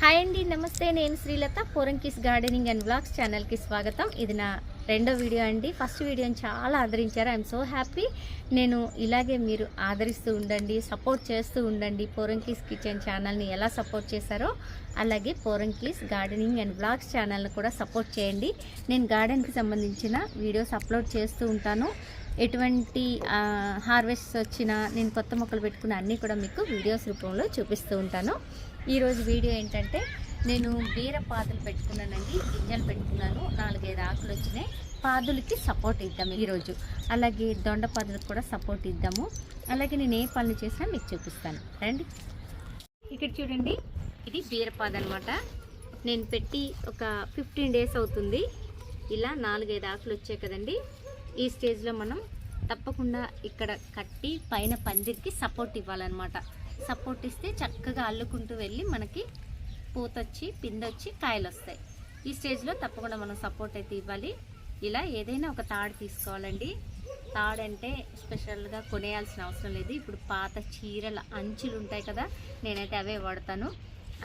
Hi అండి నమస్తే. నేను Sreelatha Poranki's gardening and blogs ఛానల్కి స్వాగతం. ఇది నా రెండో వీడియో అండి. ఫస్ట్ వీడియోని చాలా ఆదరించారు. ఐఎమ్ సో హ్యాపీ నేను ఇలాగే మీరు ఆదరిస్తూ ఉండండి సపోర్ట్ చేస్తూ ఉండండి. పోరంకిస్ కిచెన్ ఛానల్ని ఎలా సపోర్ట్ చేశారో అలాగే పోరంకిస్ గార్డెనింగ్ అండ్ బ్లాగ్స్ ఛానల్ని కూడా సపోర్ట్ చేయండి. నేను గార్డెన్కి సంబంధించిన వీడియోస్ అప్లోడ్ చేస్తూ ఉంటాను. ఎటువంటి హార్వెస్ట్ వచ్చినా నేను కొత్త మొక్కలు పెట్టుకున్న అన్నీ కూడా మీకు వీడియోస్ రూపంలో చూపిస్తూ ఉంటాను. ఈరోజు వీడియో ఏంటంటే నేను బీర పాదులు పెట్టుకున్నానండి గింజలు పెట్టుకున్నాను నాలుగైదు ఆకులు వచ్చినాయి. పాదులకి సపోర్ట్ ఇద్దాము ఈరోజు అలాగే దొండ పాదులకు కూడా సపోర్ట్ ఇద్దాము. అలాగే నేను ఏ పనులు చేసినా మీకు చూపిస్తాను. రండి. ఇక్కడ చూడండి ఇది బీరపాద అనమాట నేను పెట్టి ఒక ఫిఫ్టీన్ డేస్ అవుతుంది. ఇలా నాలుగైదు ఆకులు వచ్చాయి కదండి. ఈ స్టేజ్లో మనం తప్పకుండా ఇక్కడ కట్టి పైన పందిరికి సపోర్ట్ ఇవ్వాలన్నమాట. సపోర్ట్ ఇస్తే చక్కగా అల్లుకుంటూ వెళ్ళి మనకి పూతొచ్చి పిందొచ్చి కాయలు వస్తాయి ఈ స్టేజ్లో తప్పకుండా మనం సపోర్ట్ అయితే ఇవ్వాలి. ఇలా ఏదైనా ఒక తాడు తీసుకోవాలండి. తాడు అంటే స్పెషల్గా కొనేయాల్సిన అవసరం లేదు. ఇప్పుడు పాత చీరల అంచులు ఉంటాయి కదా నేనైతే అవే వాడతాను.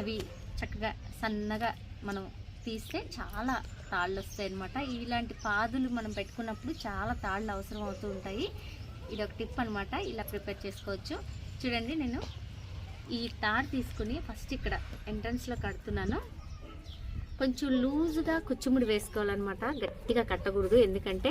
అవి చక్కగా సన్నగా మనం తీస్తే చాలా తాళ్ళు వస్తాయి అనమాట ఇలాంటి పాదులు మనం పెట్టుకున్నప్పుడు చాలా తాళ్ళు అవసరం అవుతూ ఉంటాయి. ఇది ఒక టిప్ అనమాట ఇలా ప్రిపేర్ చేసుకోవచ్చు. చూడండి నేను ఈ తాడు తీసుకుని ఫస్ట్ ఇక్కడ ఎంట్రన్స్లో కడుతున్నాను. కొంచెం లూజుగా కుచ్చుముడి వేసుకోవాలన్నమాట. గట్టిగా కట్టకూడదు. ఎందుకంటే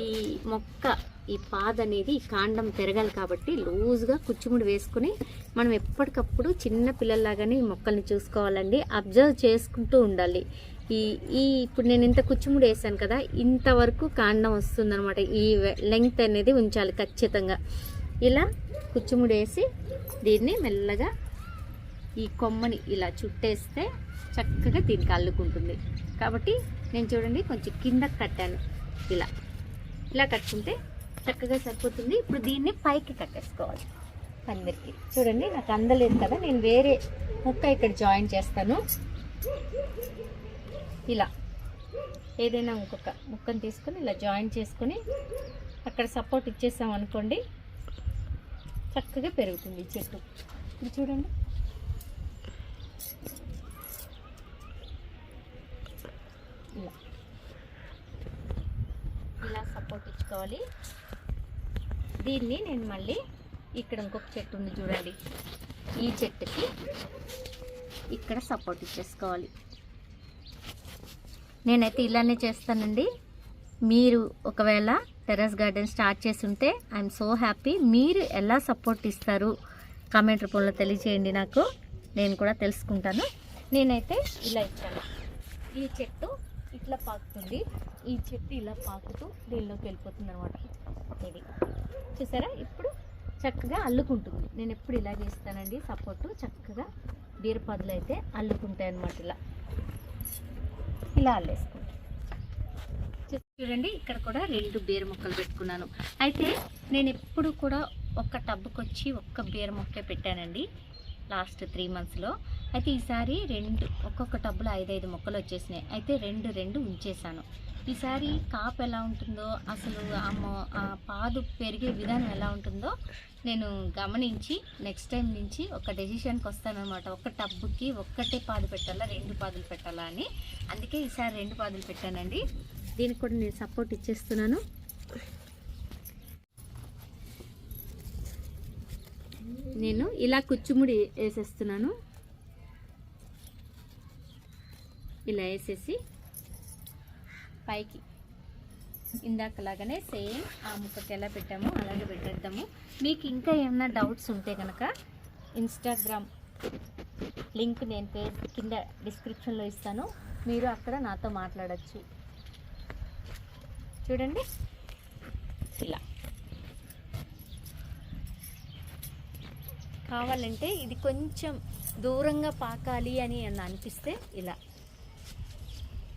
ఈ మొక్క ఈ పాద అనేది ఈ కాండం పెరగాలి కాబట్టి లూజుగా కుచ్చుముడి వేసుకుని మనం ఎప్పటికప్పుడు చిన్న పిల్లల్లాగానే ఈ మొక్కల్ని చూసుకోవాలండి. అబ్జర్వ్ చేసుకుంటూ ఉండాలి. ఈ ఈ ఇప్పుడు నేను ఇంత కుచ్చుముడు వేసాను కదా ఇంతవరకు కాండం వస్తుందన్నమాట. ఈ లెంగ్త్ అనేది ఉంచాలి ఖచ్చితంగా. ఇలా కుచ్చుముడు వేసి దీన్ని మెల్లగా ఈ కొమ్మని ఇలా చుట్టేస్తే చక్కగా దీనికి అల్లుకుంటుంది. కాబట్టి నేను చూడండి కొంచెం కింద కట్టాను. ఇలా. ఇలా కట్టుకుంటే చక్కగా సరిపోతుంది. ఇప్పుడు దీన్ని పైకి కట్టేసుకోవాలి. పందిరికి చూడండి నాకు అందలేదు కదా నేను వేరే ముక్క ఇక్కడ జాయిన్ చేస్తాను. ఇలా ఏదైనా ఇంకొక ముక్కను తీసుకొని ఇలా జాయిన్ చేసుకొని అక్కడ సపోర్ట్ ఇచ్చేసాం అనుకోండి చక్కగా పెరుగుతుంది ఈ చెట్టు. ఇది చూడండి. ఇలా. ఇలా సపోర్ట్ ఇచ్చుకోవాలి. దీన్ని నేను మళ్ళీ ఇక్కడ ఇంకొక చెట్టు ఉంది చూడండి. ఈ చెట్టుకి ఇక్కడ సపోర్ట్ ఇచ్చేసుకోవాలి. నేనైతే ఇలానే చేస్తానండి. మీరు ఒకవేళ టెర్రస్ గార్డెన్ స్టార్ట్ చేస్తుంటే ఐఎమ్ సో హ్యాపీ. మీరు ఎలా సపోర్ట్ ఇస్తారు? కామెంట్ రూపంలో తెలియజేయండి నాకు. నేను కూడా తెలుసుకుంటాను. నేనైతే ఇలా ఇచ్చాను. ఈ చెట్టు ఇట్లా పాకుతుంది. ఈ చెట్టు ఇలా పాకుతూ దీనిలోకి వెళ్ళిపోతుంది అనమాట ఇది. చూసారా? ఇప్పుడు చక్కగా అల్లుకుంటుంది. నేను ఎప్పుడు ఇలా చేస్తానండి. సపోర్టు చక్కగా బీరపదులు అయితే అల్లుకుంటాయి అనమాట ఇలా. ఇలా అల్లేసుకుంటాం చూ- చూడండి ఇక్కడ కూడా రెండు బీర మొక్కలు పెట్టుకున్నాను. అయితే నేను ఎప్పుడు కూడా ఒక్క టబ్కి వచ్చి ఒక్క బీర మొక్కే పెట్టానండి లాస్ట్ త్రీ మంత్స్లో. అయితే ఈసారి రెండు ఒక్కొక్క టబ్బులో ఐదైదు మొక్కలు వచ్చేసినాయి అయితే రెండు రెండు ఉంచేసాను. ఈసారి కాపు ఎలా ఉంటుందో అసలు ఆ మొ- ఆ పాదు పెరిగే విధానం ఎలా ఉంటుందో నేను గమనించి నెక్స్ట్ టైం నుంచి ఒక డెసిషన్కి వస్తానమాట ఒక టబ్బుకి ఒక్కటే పాదు పెట్టాలా రెండు పాదులు పెట్టాలా అని. అందుకే ఈసారి రెండు పాదులు పెట్టానండి. దీనికి కూడా నేను సపోర్ట్ ఇచ్చేస్తున్నాను. నేను ఇలా కుచ్చుముడి వేసేస్తున్నాను. ఇలా వేసేసి పైకి. ఇందాకలాగానే సేమ్ ఆ ముక్కకి ఎలా పెట్టామో అలాగే పెట్టేద్దాము. మీకు ఇంకా ఏమైనా డౌట్స్ ఉంటే కనుక ఇన్స్టాగ్రామ్ లింక్ నేను పేజ్ కింద డిస్క్రిప్షన్లో ఇస్తాను. మీరు అక్కడ నాతో మాట్లాడచ్చు. చూడండి. ఇలా. కావాలంటే ఇది కొంచెం దూరంగా పాకాలి అని అని అనిపిస్తే ఇలా.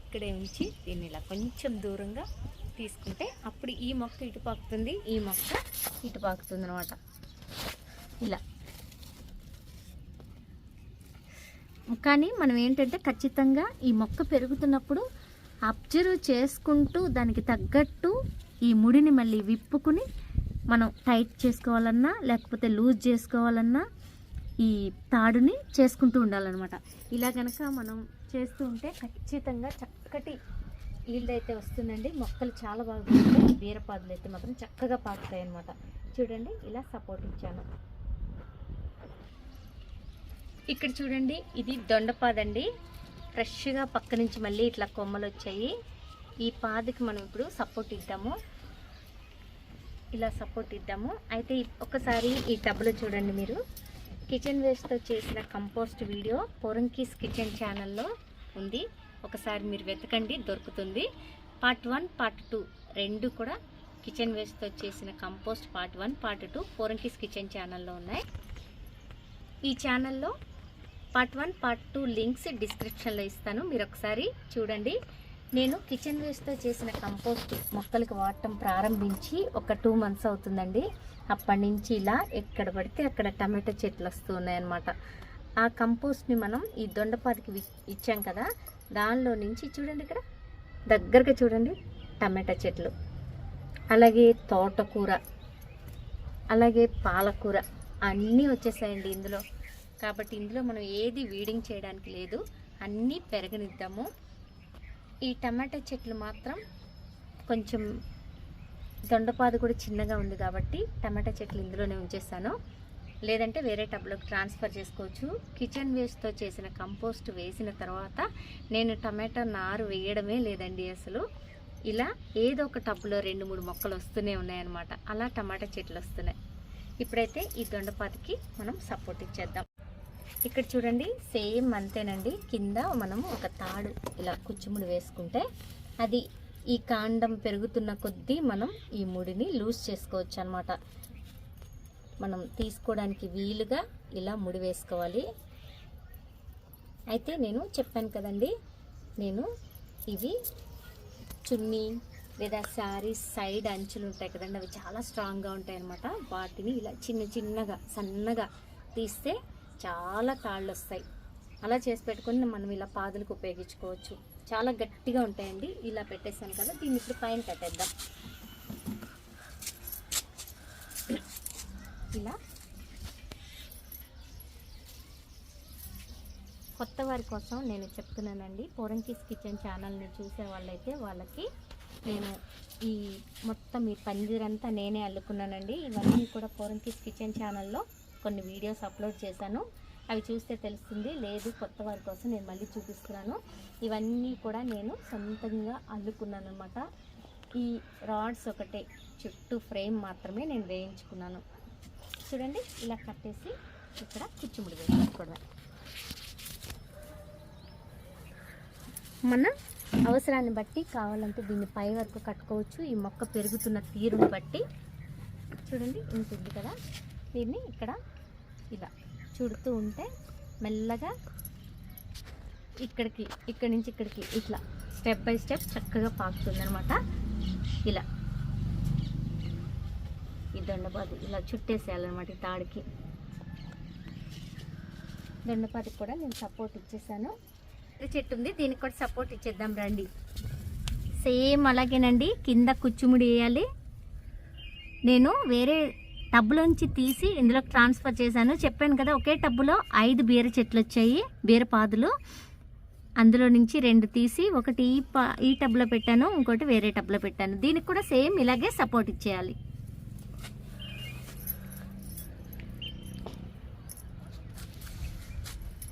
ఇక్కడే ఉంచి దీన్ని ఇలా కొంచెం దూరంగా తీసుకుంటే అప్పుడు ఈ మొక్క ఇటు పాకుతుంది ఈ మొక్క ఇటు పాకుతుంది అనమాట ఇలా. కానీ మనం ఏంటంటే ఖచ్చితంగా ఈ మొక్క పెరుగుతున్నప్పుడు అబ్జర్వ్ చేసుకుంటూ దానికి తగ్గట్టు ఈ ముడిని మళ్ళీ విప్పుకుని మనం టైట్ చేసుకోవాలన్నా లేకపోతే లూజ్ చేసుకోవాలన్నా ఈ తాడుని చేసుకుంటూ ఉండాలన్నమాట. ఇలా కనుక మనం చేస్తూ ఉంటే ఖచ్చితంగా చక్కటి ఈల్డ్ అయితే వస్తుందండి. మొక్కలు చాలా బాగా వీరపాదులు బీరపాదులు అయితే మాత్రం చక్కగా పాకుతాయి అన్నమాట. చూడండి ఇలా సపోర్ట్ ఇచ్చాను. ఇక్కడ చూడండి ఇది దొండపాదండి. ఫ్రెష్గా పక్క నుంచి మళ్ళీ ఇట్లా కొమ్మలు వచ్చాయి. ఈ పాదకి మనం ఇప్పుడు సపోర్ట్ ఇద్దాము. ఇలా సపోర్ట్ ఇద్దాము. అయితే ఒకసారి ఈ టబ్లో చూడండి మీరు. కిచెన్ వేస్ట్తో చేసిన కంపోస్ట్ వీడియో పొరంకీస్ కిచెన్ ఛానల్లో ఉంది. ఒకసారి మీరు వెతకండి దొరుకుతుంది. పార్ట్ వన్ పార్ట్ టూ రెండు కూడా కిచెన్ వేస్ట్తో చేసిన compost part one part two Poranki's kitchen ఛానల్లో ఉన్నాయి. ఈ ఛానల్లో part one part two links డిస్క్రిప్షన్లో ఇస్తాను. మీరు ఒకసారి చూడండి. నేను కిచెన్ వేస్ట్తో చేసిన కంపోస్ట్ మొక్కలకు వాడటం ప్రారంభించి ఒక టూ మంత్స్ అవుతుందండి. అప్పటి నుంచి ఇలా ఎక్కడ పడితే అక్కడ టమాటో చెట్లు వస్తూ ఉన్నాయన్నమాట. ఆ కంపోస్ట్ని మనం ఈ దొండపాతికి ఇచ్చాం కదా దానిలో నుంచి చూడండి ఇక్కడ దగ్గరగా చూడండి టమాటా చెట్లు. అలాగే తోటకూర అలాగే పాలకూర అన్నీ వచ్చేసాయండి ఇందులో. కాబట్టి ఇందులో మనం ఏది వీడింగ్ చేయడానికి లేదు అన్నీ పెరగనిద్దాము. ఈ టమాటా చెట్లు మాత్రం కొంచెం దొండపాదు కూడా చిన్నగా ఉంది కాబట్టి టమాటా చెట్లు ఇందులోనే ఉంచేస్తాను. లేదంటే వేరే టబ్లోకి ట్రాన్స్ఫర్ చేసుకోవచ్చు. కిచెన్ వేస్ట్తో చేసిన కంపోస్ట్ వేసిన తర్వాత నేను టమాటా నారు వేయడమే లేదండి అసలు. ఇలా ఏదో ఒక టబ్లో రెండు మూడు మొక్కలు వస్తూనే ఉన్నాయన్నమాట. అలా టమాటా చెట్లు వస్తున్నాయి. ఇప్పుడైతే ఈ దొండపాతికి మనం సపోర్ట్ ఇచ్చేద్దాం. ఇక్కడ చూడండి సేమ్ అంతేనండి. కింద మనం ఒక తాడు ఇలా కుచ్చుముడి వేసుకుంటే అది ఈ కాండం పెరుగుతున్న కొద్దీ మనం ఈ ముడిని లూజ్ చేసుకోవచ్చు అనమాట మనం తీసుకోవడానికి వీలుగా ఇలా ముడి వేసుకోవాలి. అయితే నేను చెప్పాను కదండి నేను ఇవి చున్నీ లేదా శారీ సైడ్ అంచులు ఉంటాయి కదండి అవి చాలా స్ట్రాంగ్గా ఉంటాయి అన్నమాట వాటిని ఇలా చిన్న చిన్నగా సన్నగా తీస్తే చాలా కాళ్ళు వస్తాయి అలా చేసి పెట్టుకొని మనం ఇలా పాదులకు ఉపయోగించుకోవచ్చు. చాలా గట్టిగా ఉంటాయండి. ఇలా పెట్టేసాను కదా దీన్ని ఇప్పుడు పైన కట్టేద్దాం ఇలా. కొత్త వారి కోసం నేను చెప్తున్నానండి. పోరంకీస్ కిచెన్ ఛానల్ని చూసే వాళ్ళైతే వాళ్ళకి నేను ఈ మొత్తం ఈ పందిరంతా నేనే అల్లుకున్నానండి. ఇవన్నీ కూడా పోరంకీస్ కిచెన్ ఛానల్లో కొన్ని వీడియోస్ అప్లోడ్ చేశాను. అవి చూస్తే తెలుస్తుంది. లేదు కొత్త వారి కోసం నేను మళ్ళీ చూపిస్తున్నాను. ఇవన్నీ కూడా నేను సొంతంగా అల్లుకున్నాను అనమాట ఈ రాడ్స్ ఒకటే. చుట్టూ ఫ్రేమ్ మాత్రమే నేను వేయించుకున్నాను. చూడండి ఇలా కట్టేసి ఇక్కడ కుచ్చిముడి వేసుకోవడమే. మన అవసరాన్ని బట్టి కావాలంటే దీన్ని పై వరకు కట్టుకోవచ్చు. ఈ మొక్క పెరుగుతున్న తీరుని బట్టి. చూడండి ఉంటుంది కదా. దీన్ని ఇక్కడ ఇలా చుడుతూ ఉంటే మెల్లగా ఇక్కడికి ఇక్కడి నుంచి ఇక్కడికి ఇట్లా స్టెప్ బై స్టెప్ చక్కగా పాకుతుంది అనమాట ఇలా. ఈ దొండపాది ఇలా చుట్టేసేయాలన్నమాట ఈ తాడికి. దొండపాదికి కూడా నేను సపోర్ట్ ఇచ్చేసాను. చెట్టు ఉంది దీనికి కూడా సపోర్ట్ ఇచ్చేద్దాం రండి. సేమ్ అలాగేనండి కింద కుచ్చుముడి వేయాలి. నేను వేరే టబ్బులోంచి తీసి ఇందులో ట్రాన్స్ఫర్ చేశాను. చెప్పాను కదా ఒకే టబ్బులో ఐదు బీర చెట్లు వచ్చాయి బీర పాదులు. అందులో నుంచి రెండు తీసి ఒకటి ఈ పా ఈ టబ్లో పెట్టాను ఇంకోటి వేరే టబ్లో పెట్టాను. దీనికి కూడా సేమ్ ఇలాగే సపోర్ట్ ఇచ్చేయాలి.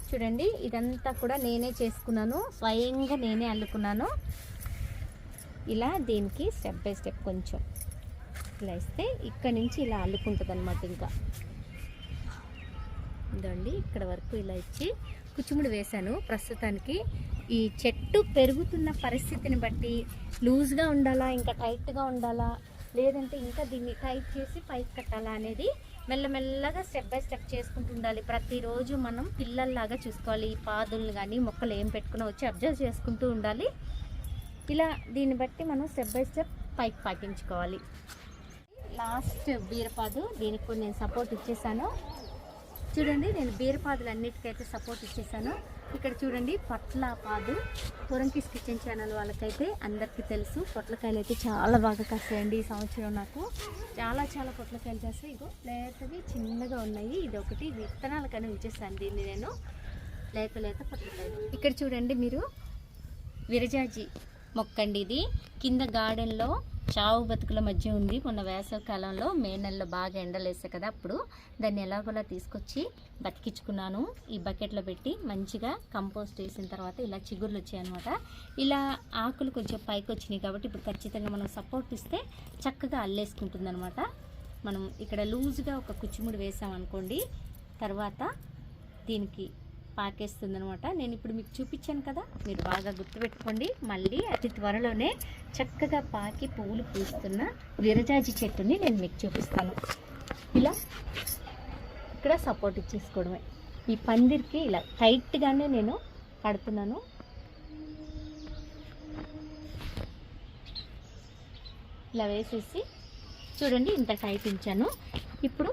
చూడండి ఇదంతా కూడా నేనే చేసుకున్నాను. స్వయంగా నేనే అల్లుకున్నాను. ఇలా దీనికి స్టెప్ బై స్టెప్ కొంచెం. ఇలా ఇస్తే ఇక్కడ నుంచి ఇలా అల్లుకుంటుంది అనమాట ఇంకా. ఇదండి ఇక్కడ వరకు ఇలా ఇచ్చి కుచ్చుముడి వేశాను. ప్రస్తుతానికి ఈ చెట్టు పెరుగుతున్న పరిస్థితిని బట్టి లూజ్గా ఉండాలా ఇంకా టైట్గా ఉండాలా లేదంటే ఇంకా దీన్ని టైట్ చేసి పైకి కట్టాలా అనేది మెల్లమెల్లగా స్టెప్ బై స్టెప్ చేసుకుంటూ ఉండాలి. ప్రతిరోజు మనం పిల్లల్లాగా చూసుకోవాలి. ఈ పాదులు కానీ మొక్కలు ఏం పెట్టుకున్నా వచ్చి అబ్జర్వ్ చేసుకుంటూ ఉండాలి. ఇలా దీన్ని బట్టి మనం స్టెప్ బై స్టెప్ పైకి పాటించుకోవాలి లాస్ట్ బీరపాదు. దీనికి కూడా నేను సపోర్ట్ ఇచ్చేసాను. చూడండి నేను బీరపాదులు అన్నిటికైతే సపోర్ట్ ఇచ్చేసాను. ఇక్కడ చూడండి పొట్ల పాదు కిచెన్ ఛానల్ వాళ్ళకైతే అందరికీ తెలుసు. పొట్లకాయలు అయితే చాలా బాగా కాస్తాయండి ఈ సంవత్సరం నాకు. చాలా చాలా పొట్లకాయలు కాస్తాయి. ఇగో లేతవి చిన్నగా ఉన్నాయి. ఇది ఒకటి విత్తనాలకైనా ఉంచేస్తాను దీన్ని నేను. లేత లేత పొట్లకాయలు. ఇక్కడ చూడండి మీరు. విరజాజి మొక్కండి ఇది. కింద గార్డెన్లో చావు బతుకుల మధ్య ఉంది. మొన్న వేసవి కాలంలో మే నెలలో బాగా ఎండలేసే కదా అప్పుడు. దాన్ని ఎలాగోలా తీసుకొచ్చి బతికించుకున్నాను. ఈ బకెట్లో పెట్టి మంచిగా కంపోస్ట్ వేసిన తర్వాత ఇలా చిగుర్లు వచ్చాయన్నమాట ఇలా ఆకులు కొంచెం పైకి వచ్చినాయి కాబట్టి ఇప్పుడు ఖచ్చితంగా మనం సపోర్ట్ ఇస్తే చక్కగా అల్లేసుకుంటుంది అనమాట మనం ఇక్కడ లూజ్గా ఒక కుచ్చిముడి వేసామనుకోండి తర్వాత దీనికి పాకేస్తుంది అనమాట నేను ఇప్పుడు మీకు చూపించాను కదా మీరు బాగా గుర్తుపెట్టుకోండి. మళ్ళీ అతి త్వరలోనే చక్కగా పాకి పువ్వులు పూస్తున్న విరజాజి చెట్టుని నేను మీకు చూపిస్తాను. ఇలా ఇక్కడ సపోర్ట్ ఇచ్చేసుకోవడమే. ఈ పందిరికి ఇలా టైట్గానే నేను కడుతున్నాను. ఇలా వేసేసి చూడండి ఇంత టైట్ ఇచ్చాను ఇప్పుడు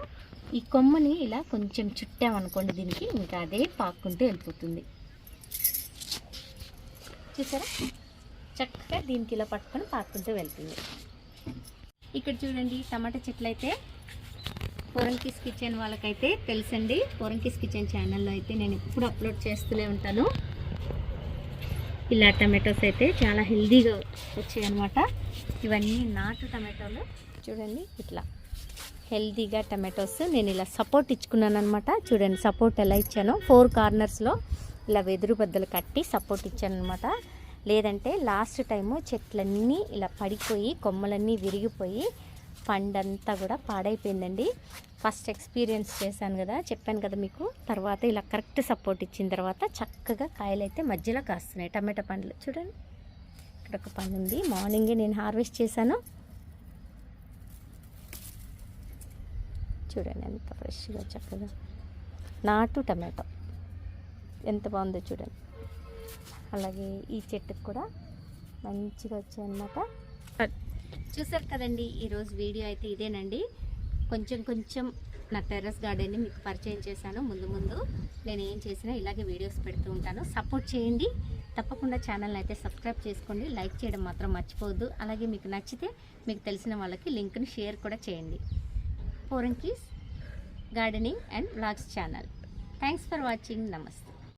ఈ కొమ్మని ఇలా కొంచెం చుట్టామనుకోండి దీనికి ఇంకా అదే పాక్కుంటూ వెళ్ళిపోతుంది. చూసారా? చక్కగా దీనికి ఇలా పట్టుకొని పాక్కుంటూ వెళ్తుంది. ఇక్కడ చూడండి టమాటా చెట్లు అయితే పొరంకిస్ కిచెన్ వాళ్ళకైతే తెలుసండి. పొరంకిస్ కిచెన్ ఛానల్లో అయితే నేను ఎప్పుడు అప్లోడ్ చేస్తూనే ఉంటాను. ఇలా టమాటోస్ అయితే చాలా హెల్దీగా వచ్చాయి అనమాట ఇవన్నీ నాటు టమాటోలు. చూడండి ఇట్లా. హెల్దీగా టమాటోస్ నేను ఇలా సపోర్ట్ ఇచ్చుకున్నాను అనమాట చూడండి సపోర్ట్ ఎలా ఇచ్చానో. ఫోర్ కార్నర్స్లో ఇలా వెదురు బద్దలు కట్టి సపోర్ట్ ఇచ్చాను అనమాట లేదంటే లాస్ట్ టైము చెట్లన్నీ ఇలా పడిపోయి కొమ్మలన్నీ విరిగిపోయి పండంతా కూడా పాడైపోయిందండి. ఫస్ట్ ఎక్స్పీరియన్స్ చేశాను కదా చెప్పాను కదా మీకు. తర్వాత ఇలా కరెక్ట్ సపోర్ట్ ఇచ్చిన తర్వాత చక్కగా కాయలు అయితే మధ్యలో కాస్తున్నాయి టమాటా పండ్లు. చూడండి ఇక్కడ ఒక పండు ఉంది. మార్నింగే నేను హార్వెస్ట్ చేశాను. చూడండి ఎంత ఫ్రెష్గా చక్కగా. నాటు టమాటో. ఎంత బాగుందో చూడండి. అలాగే ఈ చెట్టుకు కూడా మంచిగా వచ్చాయన్నమాట. చూసారు కదండి ఈరోజు వీడియో అయితే ఇదేనండి. కొంచెం కొంచెం నా టెర్రస్ గార్డెన్ని మీకు పరిచయం చేశాను ముందు ముందు. నేను ఏం చేసినా ఇలాగే వీడియోస్ పెడుతూ ఉంటాను. సపోర్ట్ చేయండి. తప్పకుండా ఛానల్ని అయితే సబ్స్క్రైబ్ చేసుకోండి. లైక్ చేయడం మాత్రం మర్చిపోవద్దు. అలాగే మీకు నచ్చితే మీకు తెలిసిన వాళ్ళకి లింక్ని షేర్ కూడా చేయండి. Poranki's Gardening and Vlogs channel. Thanks for watching. Namaste.